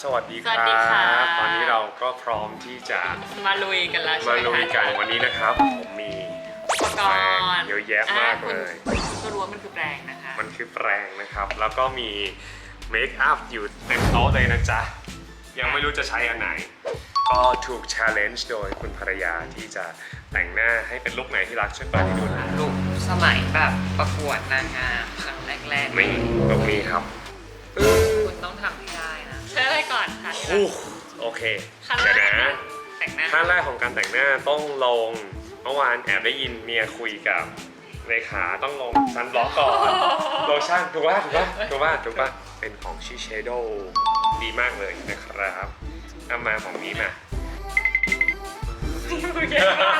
สวัสดีคสวัรัสดีค่ะ บตอนนี้เราก็พร้อมที่จะมาลุยกันแล้วใช่มาไหมลุยคะกันวันนี้นะครับ ผมมีอุปกแปรงรณ์เยอะแยะมากเลย อะคุณก็รู้ว่ามันคือแปรงนะคะมันคือแปรงนะครับ แล้วก็มีเมคอัพอยู่เต็มโต๊ะเลยนะจ๊ะ ยังไม่รู้จะใช้อันไหน ก็ถูก challenge โดยคุณภรรยาที่จะแต่งหน้าให้เป็นลุคไหนที่รักช่วยเปิดให้ดูหนะลุกสมัยแบบประกวดนางงามครั้งแรกๆนี่ลุคนี้ครับ คุณต้องทำ อนคะที่รัฮู้กโอเคขั้นแรเดี๋ยวกนะแต่งหน้าขั้นแรกของการแต่งหน้าต้องลงเมื่อวานแอบได้ยินเมียคุยกับเลขาต้องลงซันบล็อกก่อนโลชั่นถูกป่ะถูกป่ะถูกป่ะถูกป่ะเป็นของชิเชโดดีมากเลยนะครับเอามาของนี้มามือเย็นมาก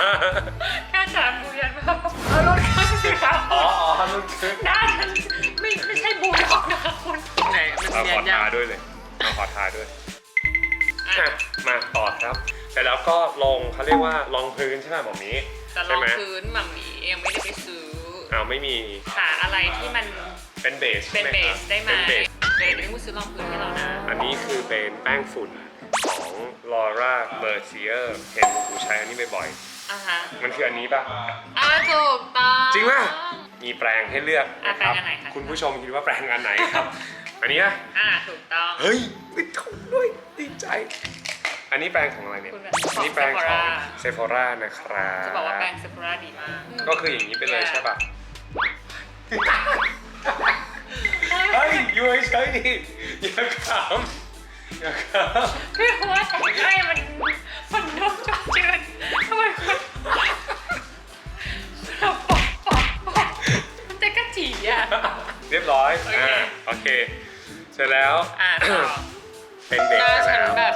แค่จานมือเย็นมากเอารถเข้าสิครับอ๋ออ๋อลูกซื้อหน้าฉันไม่ไม่ใช่บูลด็อกนะคะคุณ ไหนมันเราเนีขยอนยังทาด้วยเลยเราขอทาด้วย อะอะมาต่อครับเสร็จแล้วก็ลงเขาเรียกว่าลองพื้นใช่ไหมหมอหมี แต่รใช่องไหม พื้นหมัมหมียังไม่ได้ไปซื้ออ้าวไม่มีหาอะไรที่มันเป็นเบสเป็นใช่หเบครับสได้ไหมเป็นเบส เบสไม่ต้องซื้อรองพื้นให้เรานะ อันนี้คือเป็นแป้งฝุ่นของ Laura Mercier เห็นกูใช้อันนี้บ่อยอะฮะๆ มันคืออันนี้ป่ะ อะถูกต้อง จริงป่ะ มีแปรงให้เลือกอะนะครับแปรงอันไหนคะ คุณผู้ชมคิดว่าแปรงอันไหนครับ อันนี้นะอะถูกต้อง เฮ้ยไม่ถูกด้วยดีใจ อันนี้แปรงของอะไรเนี่ยคุณแบบอันนี้แปรงของ Sephora Sephora นะครับจะบอกว่าแปรงเซฟราดีมากก็คืออย่างนี้ไปเลยใช่ป่ะเฮ้ยอยู่เฉยๆดิอย่าขำอย่าขำพี่ว่าแต่งให้มันมันนุ่มจดชื่นทำไมคุณปอกปอกปอกมันจะกระจีอะเรียบร้อยโอเคอ่าโอเค เสร็จแล้ว อะต่อเป็นเบหน้าสฉันแล้วแบบ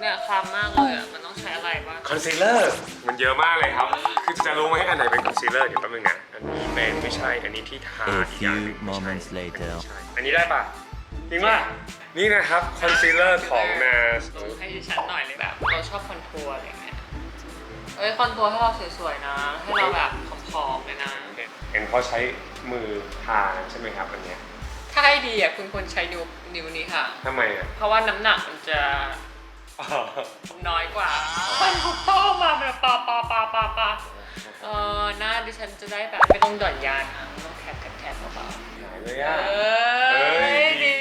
เนี่ยคล้ำมากเลยอะ มันต้องใช้อะไรบ้างคอนซีลเลอร์มันเยอะมากเลยครับ คือจะรู้ไหมอันไหนเป็นคอนซีลเลอร์เดี๋ยวแป๊บนึงนะอันนี้เป็นไม่ใช่ อันนี้ที่ทา A อีกอย่างห few นึ่งไม่ใช่ moments later. ไม่ใช่อันนี้ได้ปะจริงป่ะนี่นะครับคอนซีลเลอร์ของ NARS ดูให้ดิฉันหน่อยเลยแบบ เราชอบคอนทัวร์อะไรเงี้ยเอ้ยคอนทัวร์ให้เราสวยๆนะ ให้เราแบบผอมๆเลยนะ เห็นเขาใช้มือทาใช่ไหมครับอันเนี้ย ถ้าให้ดีอะคุณควรใช้นิ้วนิ้วนี้ค่ะ ทำไมอะเพราะว่าน้ำหนักมันจะน้อยกว่ามันเข้ามาแบบปาปาปาปาปาเออหน้าดิฉันจะได้แบบไม่ต้องหย่อนยานค่ะไม่ต้องแทบแทบแทบเบาหายเลยๆอะ เอเอ้อยดี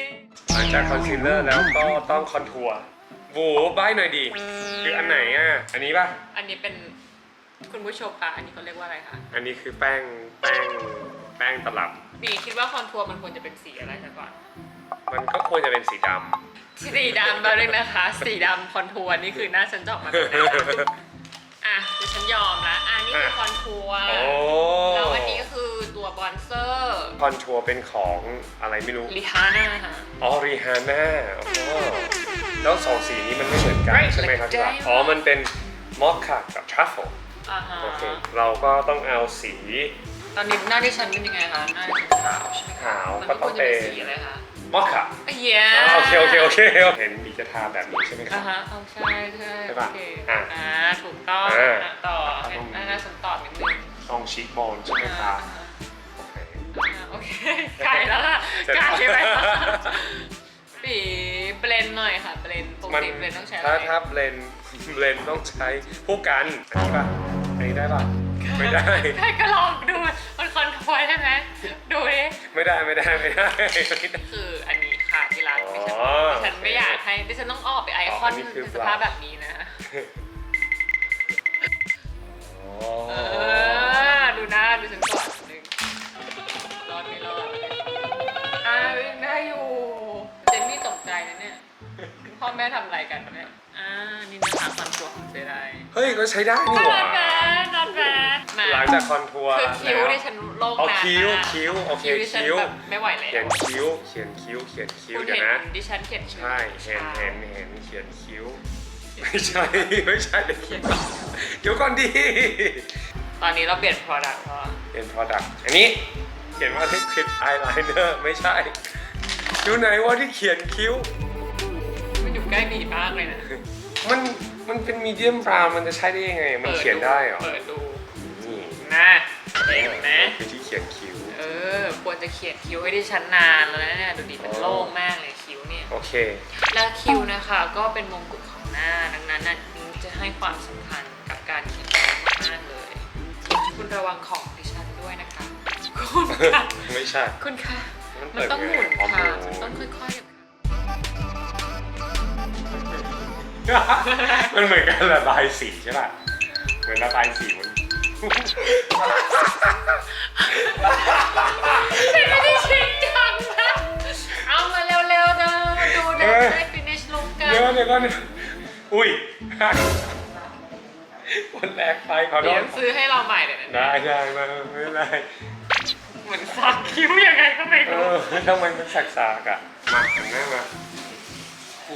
หลังจากคอนซีลเลอร์แล้วก็ต้องคอนทัวร์บูบ้ายหน่อยดี คืออันไหนอะ อันนี้ป่ะ อันนี้เป็นคุณผู้ชมคะอันนี้เขาเรียกว่าอะไรคะ อันนี้คือแป้งแป้ง แป้งตลับ บีคิดว่าคอนทัวร์มันควรจะเป็นสีอะไรซะก่อน มันก็ควรจะเป็นสีดสีดำมาเลยนะคะ สีดำคอนทัวร์นี่คือหน้าฉันจะออกมาเป็นแบบนั้นอะเดี๋ยวฉันยอมละอะนี่คือคอนทัวร์ำโอ้แล้วอันนี้ก็คือตัวบอนเซอร์คอนทัวร์เป็นของอะไรไม่รู้ลิฮาน่าค่ะ อ๋อรีฮาน่าอ๋อแล้วสองสีนี้มันไม่เหมือนกัน Right, ใช่ไหมครับ like ที่รัก diamond อ๋อ มันเป็นมอคค่ากับทรัฟเฟิลอ่าฮะโอเค เราก็ต้องเอาสี ตอนนี้หน้าที่ฉันเป็นยังไงคะ หน้าที่ฉันขาวใช่ไหมคะขาวมันก็ไม่ต้ควองรจะเป็นเป็นสีอะไรคะมอคค่าอะเย้อ่าโอเคโอเคโอเคเห็นบีจะทาแบบนี้ใช่ไหมคอ่ารับฮะเอาใช่ใช่ใช่โอปะเคอะอ่าถูกต้องอ่าอะต่อเห็นหน้าฉันตอบนิดนึงตรงชีกโบนใช่ไหมครับอ่าโอเคอ่าโอเคไก่แล้วล่ะเสร็จไก่แล้วใช่ไหมปีเบลนหน่อยค่ะเบลนปกมันติเบลนต้องใช้อะถ้าไรถ้าเบลนเบลนต้องใช้ผู้กันอันนี้ป่ะอันนี้ได้ป่ะ ไม่ได้ ใช่ก็ลองดูมันคอนทัวร์ใช่ไหมดูดิไม่ได้ไม่ได้ไม่ได้ไม่ได้ คืออันนี้ค่ะที่ร้านดิฉันอ๋อดิฉันไม่อยากให้ดิฉันต้องออกไปไอคอนอ๋ออันนี้คือในสภาพแบบนี้นะ อ๋อเออ ดูหน้าดูฉันก่อนหนึ่งรอดไม่รอดอ่ายังได้อยู่ เจนนี่ตกใจนะเนี่ย พ่อแม่ทำอะไรกันเนี่ยอ่านี่นะ คะคอนทัวร์ของเซไดเฮ้ยก็ใช้ได้นี่น่าหว่ารักนะน่ารักมาหลังจากคอนทัวร์คือคิ้วแล้ดิฉันโล่งเอานานคิ้วมากคิ้วโอเคคิ้วดิฉันคิ้ว แบบไม่ไหวแล้เขียนวคิ้ว เขียนคิ้ว เขียนคิ้วคุณเดี๋ยเห็วนนะ ดิฉันเขียนคิ้วใช่เห็นเห็นเห็นเขียนคิ้ว ไม่ใช่ ไม่ใช่เดี๋ยวคิ้วเดี๋ยวก่อนดีตอนนี้เราเปลี่ยน product เพราะเป็น product อันนี้เขียนว่า liquid eyeliner ไม่ใช่คิ้วไหนว่าที่เขียนคิ้ว มันอยู่ใกล้บีมากเลยนะ มันมันเป็นมีเดียมบราวน์มันจะใช้ได้ยังไง มันเขียนได้เหรอเปิดดูนี่นะเห็นไหมคือที่เขียนคิ้ว เออ ควรจะเขียนคิ้วให้ดิฉันนานแล้วนะเนี่ยดูดิมันโล่งมากเลยคิ้วเนี่ย โอเค แล้วคิวนะคะ ก็เป็นมงกุฎของหน้า ดังนั้นน่ะนิ้งจะให้ความสำคัญกับการเขียนคิ้วมากๆเลยคุณระวังของดิฉันด้วยนะคะ คุณค่ะไม่ใช่ คุณค่ะ มันมันเปิดต้องหมุนไงอ๋อค่ะหมุนมันต้องค่อยๆ มันเหมือนกันระบายสีใช่ป่ะ เหมือนระบายสีมันฉันไม่ได้ชิงจังนะเอามาเร็วๆนะมาดูนะเออได้ finish ลุกกันเดี๋ยวเดี๋ยวก่อนอุ้ยคนแรกไปขอโทเดี๋ยวษซื้อให้เราใหม่เลยนะได้ได้มาไม่เป็นไรเหมือนสักคิ้วยังไงก็ไม่เอรู้อทำไมมันสักสากๆอะ มาหันหน้ามา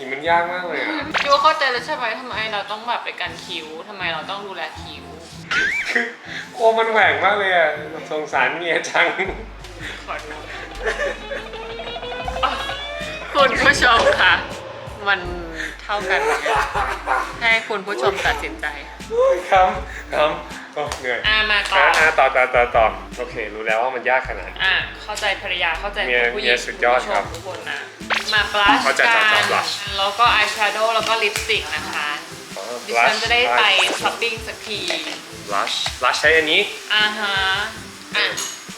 นี่มันยากมากเลยอะคิวเข้าใจแล้วใช่ไหมทำไมเราต้องแบบไปกันคิ้วทำไมเราต้องดูแลคิ้ว คือโอ้มันแหว่งมากเลยอะสงสารเมียจัง ขอดู คุณผู้ชมคะ มันเท่ากันไหมให้คุณผู้ชมตัดสินใจคำคำโอ้เหนื่อยอ่ามาต่ออะอะต่อต่อต่อต่อโอเค รู้แล้วว่ามันยากขนาดไหน อะเข้าใจภรรยาเข้าใจเมียผู้หญิเมีงยสุดยอดครับณผู้ชมทุกคนนะมาบลัชเข้าใจกัจับจับน blush แล้วก็อายแชโดว์แล้วก็ลิปสติกนะคะอ๋อ ดิฉันจะได้ไปช้อปปิ้งสักที blush blush ใช้อันนี้ อ่าฮะอะ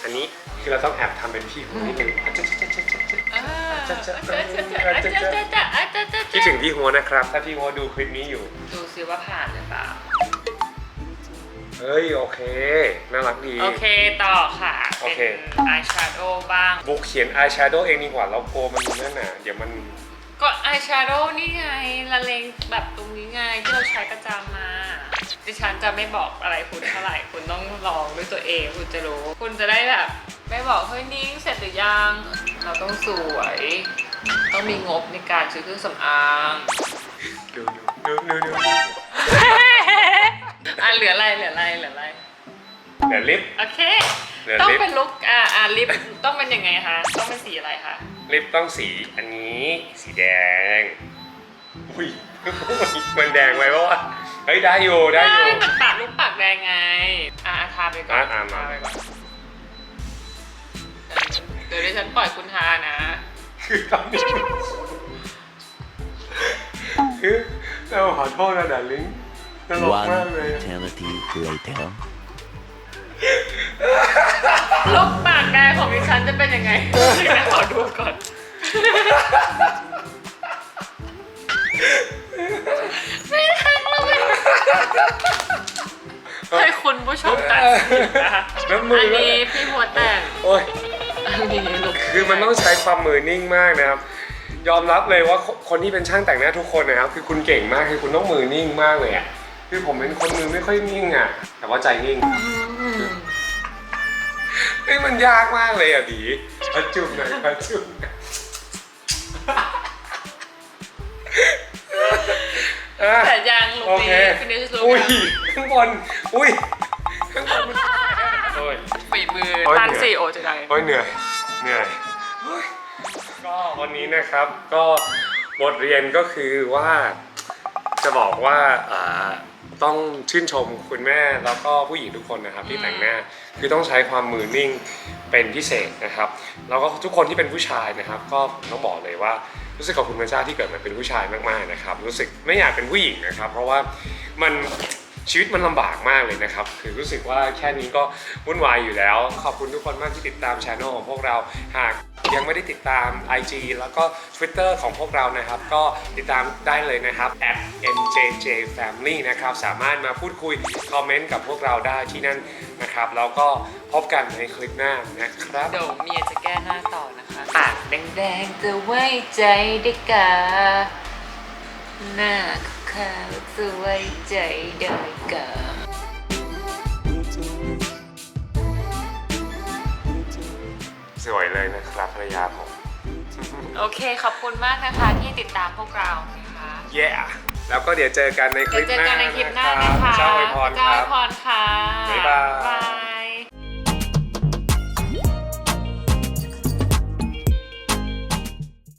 อันนี้คือเราต้องแอบทำเป็นพี่หัวนิดนึง อะจ๊ะจ๊ะจ๊ะจ๊ะจ๊ะอ่าจะจะอะจะจะอะจะจะจะอะจะจะ คิดถึงพี่หัวนะครับ ถ้าพี่หัวดูคลิปนี้อยู่ ดูซิว่าผ่านหรือเปล่า เฮ้ย โอเค น่ารักดี โอเคต่อค่ะโอเค เป็นอายแชโดว์บ้าง บุ๊กเขียนอายแชโดว์เองดีกว่าเราโกลัวมันนั่นน่ะเดี๋ยวมัน ก็อายแชโดว์นี่ไงละเลงแบบตรงนี้ไงที่เราใช้ประจำมาดิฉันจะไม่บอกอะไรคุณเท่าไหร่ คุณต้องลองด้วยตัวเองคุณจะรู้ คุณจะได้แบบ ไม่บอกเฮ้ยนิ้งเสร็จหรือยัง เราต้องสวย ต้องมีงบในการซื้อเครื่องสำอางดูดูดูดูดูอะเหลืออะไรเหลืออะไรเหลืออะไรเดี๋ยวลิป โอเค เหลือต้องลิป เป็นลุคอ่าอ่าลิปต้องเป็นยังไงคะต้องเป็นสีอะไรคะลิปต้องสีอันนี้ สีแดง อุ้ย มันแดงไว้ปะวะเฮ้ยได้อยู่ได้อยู่ มันปากลูกปากแดงไงอ่าทาไปก่อนอะอะมาทาไปก่อนเดี๋ยวดิฉันปล่อยคุณทานะ คือตอนนี้คือเราขอโทษนะดาลิงตลกมาก One เลย eternity later. ลูกปากแดงของดิฉันจะเป็นยังไงเดี๋ยวขอดูก่อน ไม่ทันเลยให้คุณผู้ชมตัดสินนะคะแล้วมืออันแล้วนี้เนี่ยพี่หัวแต่งโอ้ยอันนี้ลูก คือมันต้องใช้ความมือนิ่งมากนะครับ ยอมรับเลยว่าคคนที่เป็นช่างแต่งหน้าทุกคนนะครับ คือคุณเก่งมากคือคุณต้องมือนิ่งมากเลยอะคือผมเป็นคนมือไม่ค่อยนิ่งอะ แต่ว่าใจนิ่งเฮ้ยมันยากมากเลยอะดีพัดจุบหน่อยพัดจุบหน่อยอะแต่ยังลูกโอเคนี้ฟินิชลูกอุ้ยนะข้างบนอุ้ยข้างบนมัน โอ้ย ฝีมือโอ้ย ตันเหนื่อยสี่โอจะได้โอ้ยเหนื่อย เหนื่อยโอ้ยก็วันนี้นะครับก็บทเรียนก็คือว่าจะบอกว่าอ่าต้องชื่นชมคุณแม่แล้วก็ผู้หญิงทุกคนนะครับที่แต่งหน้าคือต้องใช้ความมือนิ่งเป็นพิเศษนะครับ แล้วก็ทุกคนที่เป็นผู้ชายนะครับ ก็ต้องบอกเลยว่า รู้สึกขอบคุณพระเจ้าที่เกิดมาเป็นผู้ชายมากๆนะครับ รู้สึกไม่อยากเป็นผู้หญิงนะครับ เพราะว่ามัน ชีวิตมันลำบากมากเลยนะครับ คือรู้สึกว่าแค่นี้ก็วุ่นวายอยู่แล้ว ขอบคุณทุกคนมากที่ติดตามช anel ของพวกเรา หากยังไม่ได้ติดตาม IG แล้วก็ Twitter ของพวกเรานะครับ ก็ติดตามได้เลยนะครับ @mjjfamily นะครับ สามารถมาพูดคุย คอมเมนต์กับพวกเราได้ที่นั่นนะครับ แล้วก็พบกันในคลิปหน้านะครับ เดี๋ยวเมียจะแก้หน้าต่อนะคะปากแดงๆจะไว้ใจได้กาหน้า ขาวๆจะไว้ใจได้กาสวยเลยนะครับภรรยาผม โอเค ขอบคุณมากนะคะที่ติดตามพวกเรานะคะ เย้แล้วก็เดี๋ยวเจอกันในคเดี๋ยลิวปเจอหน้ากันในคลิปหน้านะนะครัคะบเจ้าอวยพรเจ้าคอรัวยบพรค่ะบ๊ายบายบาย